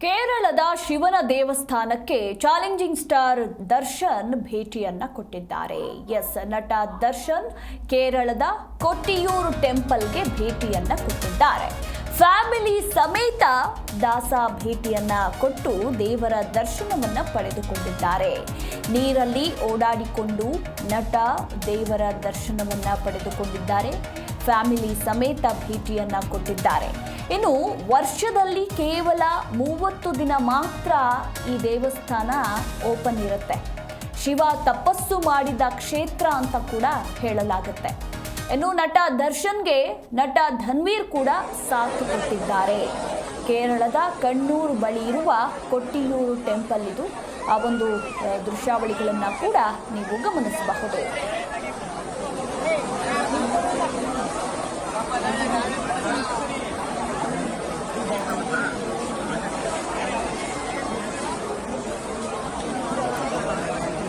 ಕೇರಳದ ಶಿವನ ದೇವಸ್ಥಾನಕ್ಕೆ ಚಾಲೆಂಜಿಂಗ್ ಸ್ಟಾರ್ ದರ್ಶನ್ ಭೇಟಿಯನ್ನ ಕೊಟ್ಟಿದ್ದಾರೆ. ಎಸ್, ನಟ ದರ್ಶನ್ ಕೇರಳದ ಕೊಟ್ಟಿಯೂರು ಟೆಂಪಲ್ಗೆ ಭೇಟಿಯನ್ನ ಕೊಟ್ಟಿದ್ದಾರೆ. ಫ್ಯಾಮಿಲಿ ಸಮೇತ ದಾಸ ಭೇಟಿಯನ್ನ ಕೊಟ್ಟು ದೇವರ ದರ್ಶನವನ್ನ ಪಡೆದುಕೊಂಡಿದ್ದಾರೆ. ನೀರಲ್ಲಿ ಓಡಾಡಿಕೊಂಡು ನಟ ದೇವರ ದರ್ಶನವನ್ನ ಪಡೆದುಕೊಂಡಿದ್ದಾರೆ. ಫ್ಯಾಮಿಲಿ ಸಮೇತ ಭೇಟಿಯನ್ನ ಕೊಟ್ಟಿದ್ದಾರೆ. ಇನ್ನು ವರ್ಷದಲ್ಲಿ ಕೇವಲ ಮೂವತ್ತು ದಿನ ಮಾತ್ರ ಈ ದೇವಸ್ಥಾನ ಓಪನ್ ಇರುತ್ತೆ. ಶಿವ ತಪಸ್ಸು ಮಾಡಿದ ಕ್ಷೇತ್ರ ಅಂತ ಕೂಡ ಹೇಳಲಾಗುತ್ತೆ. ಇನ್ನು ನಟ ದರ್ಶನ್ಗೆ ನಟ ಧನ್ವೀರ್ ಕೂಡ ಸಾಥ್ ಕೊಟ್ಟಿದ್ದಾರೆ. ಕೇರಳದ ಕಣ್ಣೂರು ಬಳಿ ಇರುವ ಕೊಟ್ಟಿಯೂರು ಟೆಂಪಲ್ ಇದು. ಆ ಒಂದು ದೃಶ್ಯಾವಳಿಗಳನ್ನು ಕೂಡ ನೀವು ಗಮನಿಸಬಹುದು.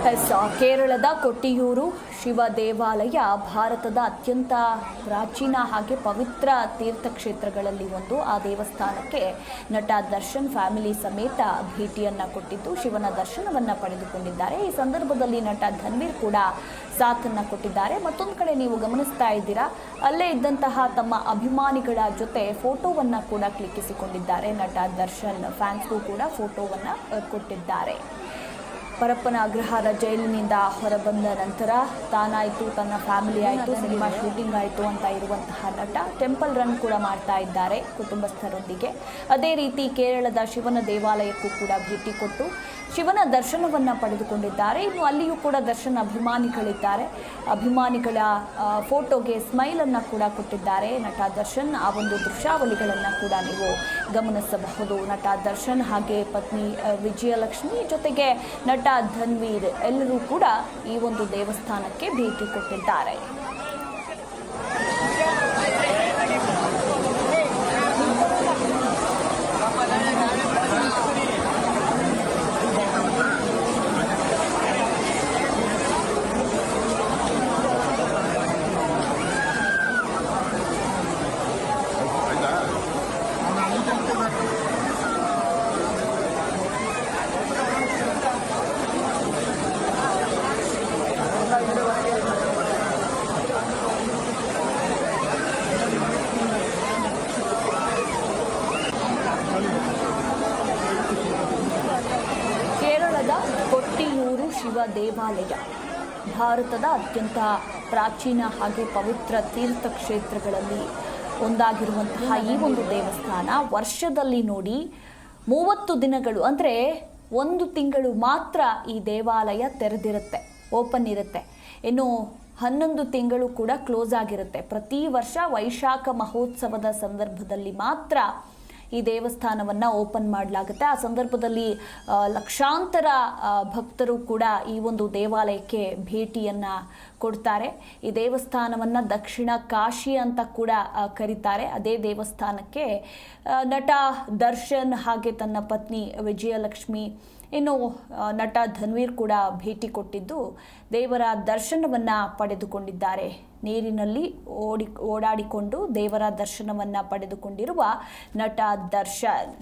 ಎಸ್ ಕೇರಳದ ಕೊಟ್ಟಿಯೂರು ಶಿವ ದೇವಾಲಯ ಭಾರತದ ಅತ್ಯಂತ ಪ್ರಾಚೀನ ಹಾಗೆ ಪವಿತ್ರ ತೀರ್ಥಕ್ಷೇತ್ರಗಳಲ್ಲಿ ಒಂದು. ಆ ದೇವಸ್ಥಾನಕ್ಕೆ ನಟ ದರ್ಶನ್ ಫ್ಯಾಮಿಲಿ ಸಮೇತ ಭೇಟಿಯನ್ನು ಕೊಟ್ಟಿದ್ದು, ಶಿವನ ದರ್ಶನವನ್ನ ಪಡೆದುಕೊಂಡಿದ್ದಾರೆ. ಈ ಸಂದರ್ಭದಲ್ಲಿ ನಟ ಧನ್ವೀರ್ ಕೂಡ ಸಾಥನ್ನ ಕೊಟ್ಟಿದ್ದಾರೆ. ಮತ್ತೊಂದು ಕಡೆ ನೀವು ಗಮನಿಸ್ತಾ ಇದ್ದೀರಾ, ಅಲ್ಲೇ ಇದ್ದಂತಹ ತಮ್ಮ ಅಭಿಮಾನಿಗಳ ಜೊತೆ ಫೋಟೋವನ್ನ ಕೂಡ ಕ್ಲಿಕ್ಕಿಸಿಕೊಂಡಿದ್ದಾರೆ. ನಟ ದರ್ಶನ್ ಫ್ಯಾನ್ಸ್ಗೂ ಕೂಡ ಫೋಟೋವನ್ನ ಕೊಟ್ಟಿದ್ದಾರೆ. ಪರಪ್ಪನ ಅಗ್ರಹಾರ ಜೈಲಿನಿಂದ ಹೊರಬಂದ ನಂತರ ತಾನಾಯಿತು, ತನ್ನ ಫ್ಯಾಮಿಲಿ ಆಯಿತು, ಸಿನಿಮಾ ಶೂಟಿಂಗ್ ಆಯಿತು ಅಂತ ಇರುವಂತಹ ನಟ ಟೆಂಪಲ್ ರನ್ ಕೂಡ ಮಾಡ್ತಾ ಇದ್ದಾರೆ ಕುಟುಂಬಸ್ಥರೊಂದಿಗೆ. ಅದೇ ರೀತಿ ಕೇರಳದ ಶಿವನ ದೇವಾಲಯಕ್ಕೂ ಕೂಡ ಭೇಟಿ ಕೊಟ್ಟು ಶಿವನ ದರ್ಶನವನ್ನು ಪಡೆದುಕೊಂಡಿದ್ದಾರೆ. ಇನ್ನು ಅಲ್ಲಿಯೂ ಕೂಡ ದರ್ಶನ ಅಭಿಮಾನಿಗಳಿದ್ದಾರೆ. ಅಭಿಮಾನಿಗಳ ಫೋಟೋಗೆ ಸ್ಮೈಲನ್ನು ಕೂಡ ಕೊಟ್ಟಿದ್ದಾರೆ. ನಟ ದರ್ಶನ್, ಆ ಒಂದು ದೃಶ್ಯಾವಳಿಗಳನ್ನು ಕೂಡ ನೀವು ಗಮನಿಸಬಹುದು. ನಟ ದರ್ಶನ್ ಹಾಗೆ ಪತ್ನಿ ವಿಜಯಲಕ್ಷ್ಮಿ ಜೊತೆಗೆ ನಟ ಧನ್ವೀರ್ ಎಲ್ಲರೂ ಕೂಡ ಈ ಒಂದು ದೇವಸ್ಥಾನಕ್ಕೆ ಭೇಟಿ ಕೊಟ್ಟಿದ್ದಾರೆ ಕೇರಳದ ಕೊಟ್ಟಿಯೂರು ಶಿವ ದೇವಾಲಯ. ಭಾರತದ ಅತ್ಯಂತ ಪ್ರಾಚೀನ ಹಾಗೆ ಪವಿತ್ರ ತೀರ್ಥಕ್ಷೇತ್ರಗಳಲ್ಲಿ ಒಂದಾಗಿರುವಂತಹ ಈ ಒಂದು ದೇವಸ್ಥಾನ ವರ್ಷದಲ್ಲಿ ನೋಡಿ ಮೂವತ್ತು ದಿನಗಳು, ಅಂದರೆ ಒಂದು ತಿಂಗಳು ಮಾತ್ರ ಈ ದೇವಾಲಯ ತೆರೆದಿರುತ್ತೆ, ಓಪನ್ ಇರುತ್ತೆ. ಇನ್ನು ಹನ್ನೊಂದು ತಿಂಗಳು ಕೂಡ ಕ್ಲೋಸ್ ಆಗಿರುತ್ತೆ. ಪ್ರತಿ ವರ್ಷ ವೈಶಾಖ ಮಹೋತ್ಸವದ ಸಂದರ್ಭದಲ್ಲಿ ಮಾತ್ರ ಈ ದೇವಸ್ಥಾನವನ್ನು ಓಪನ್ ಮಾಡಲಾಗುತ್ತೆ. ಆ ಸಂದರ್ಭದಲ್ಲಿ ಲಕ್ಷಾಂತರ ಭಕ್ತರು ಕೂಡ ಈ ಒಂದು ದೇವಾಲಯಕ್ಕೆ ಭೇಟಿಯನ್ನು ಕೊಡ್ತಾರೆ. ಈ ದೇವಸ್ಥಾನವನ್ನು ದಕ್ಷಿಣ ಕಾಶಿ ಅಂತ ಕೂಡ ಕರೀತಾರೆ. ಅದೇ ದೇವಸ್ಥಾನಕ್ಕೆ ನಟ ದರ್ಶನ್ ಹಾಗೆ ತನ್ನ ಪತ್ನಿ ವಿಜಯಲಕ್ಷ್ಮಿ ಇನ್ನು ನಟ ಧನ್ವೀರ್ ಕೂಡ ಭೇಟಿ ಕೊಟ್ಟಿದ್ದು, ದೇವರ ದರ್ಶನವನ್ನು ಪಡೆದುಕೊಂಡಿದ್ದಾರೆ. ನೀರಿನಲ್ಲಿ ಓಡಿ, ಓಡಾಡಿಕೊಂಡು ದೇವರ ದರ್ಶನವನ್ನು ಪಡೆದುಕೊಂಡಿರುವ ನಟ ದರ್ಶನ್.